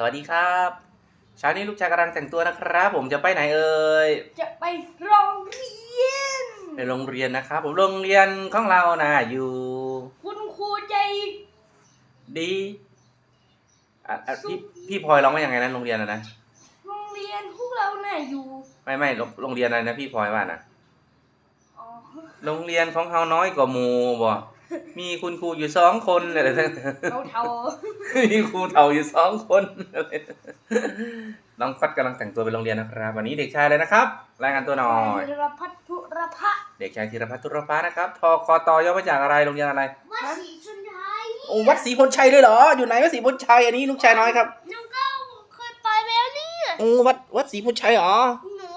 สวัสดีครับเช้านี้ลูกชายกำลังแต่งตัวนะครับ ผมจะไปไหนเอ่ยจะไปโรงเรียนไปโรงเรียนนะครับ ผมโรงเรียนของเรานะอยู่ คุณครูใจดีอะอะพี่พี่พลอยร้องว่ายังไงนะโรงเรียนอะนะโรงเรียนพวกเราน่ะอยู่ไม่ไม่โรงโรงเรียนอะไรนะพี่พลอยว่านะอ๋อโรงเรียนของเขาน้อยกว่าหมูบ่ มีคุณครูอยู่สองคนอะไรทั้งเราเทามีครูเฒ่าอยู่สองคนน้องฟัดกำลังแต่งตัวไปโรงเรียนนะครับ วันนี้เด็กชายเลยนะครับ รายงานตัวหน่อยธีรพัฒน์ธุรพะเด็กชายธีรพัฒน์ตุรพานะครับทคตย่อมาจากอะไรโรงเรียนอะไรวัดศรีชุนไทยโอ้วัดศรีพลชัยเลยเหรอ อยู่ไหนวัดศรีพลชัยอันนี้ลูกชายน้อยครับน้องก็เคยไปแล้วนี่โอ้วัดวัดศรีพลชัยเหรอหนู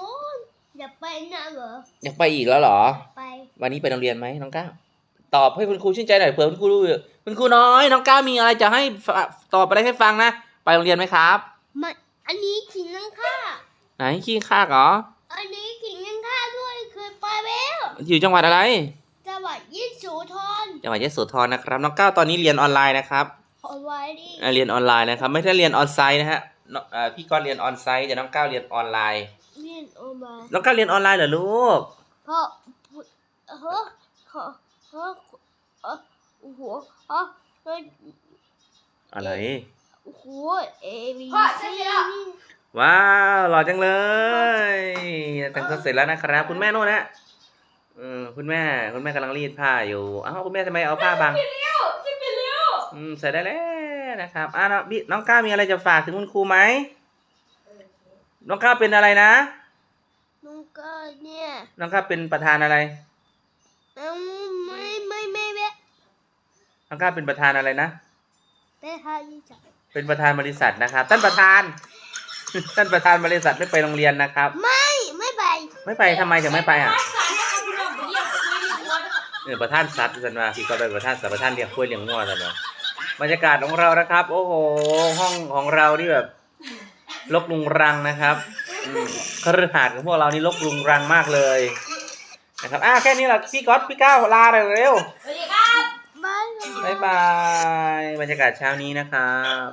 อย่าไปนะเหรออยากไปอีกแล้วเหรอไปวันนี้ไปโรงเรียนไหมน้องก้าว ตอบให้คุณครูชื่นใจหน่อยเผื่อคุณครูรู้อยู่คุณครูน้อยน้องก้าวมีอะไรจะให้ฝตอบอะไรให้ฟังนะ ไปโรงเรียนไหมครับมาอันนี้ขิงนังค่าไหนขี้ข้ากเหรอ อันนี้ขิงนังค่าด้วยเคยไปแล้วอยู่จังหวัดอะไร จังหวัดยโสธรจังหวัดยโสธรนะครับน้องก้าวตอนนี้เรียนออนไลน์นะครับเอาไว้ดิอ่าเรียนออนไลน์นะครับ ไม่ได้เรียนออนไซต์นะฮะน้องอ่าพี่ก็เรียนออนไซต์แต่น้องก้าวเรียนออนไลน์เรียนออกมาน้องก้าวเรียนออนไลน์เหรอลูกเพราะเฮ้อเฮ้อเฮ้อเฮ้อโอ้โหเฮ้อเฮ้ยอะไรโอ้โหเอวีพ่อเสร็จแล้วว้าวหล่อจังเลยแต่งตัวเสร็จแล้วนะครับ คุณแม่โน่นนะเออคุณแม่ คุณแม่กำลังรีดผ้าอยู่อ้าวคุณแม่ทำไมเอาผ้าบังเร็วจะไปเร็วอืมใส่ได้แล้วนะครับอะน้องพี่น้องก้าวมีอะไรจะฝากถึงคุณครูไหมน้องก้าวเป็นอะไรนะ น้องก็เนี่ย น้องก้าวเป็นประธานอะไร อืมไม่ไม่ไม่แวะ น้องก้าวเป็นประธานอะไรนะไปหาอีจักเป็นประธานบริษัทนะครับ ท่านประธาน ท่านประธานบริษัทไม่ไปโรงเรียนนะครับ ไม่ไม่ไป ไม่ไปทำไมถึงไม่ไปอะภาษาให้คุณลองไปเรียกคุยเรียกวัดเออประธานซัดสันว่าพี่ก็เป็นประธานสัตว์ประธานเลี้ยงกล้วยเลี้ยงงัวสันว่าบรรยากาศของเรานะครับ โอ้โห ห้องของเราที่แบบลกลุงรังนะครับอืมคฤหาสน์ของพวกเรานี่ลกลุงรังมากเลยนะครับอะแค่นี้แหละพี่ก๊อตพี่ก้าวลาเลยเร็วสวัสดีครับไม่ บ๊ายบาย บรรยากาศเช้านี้นะครับ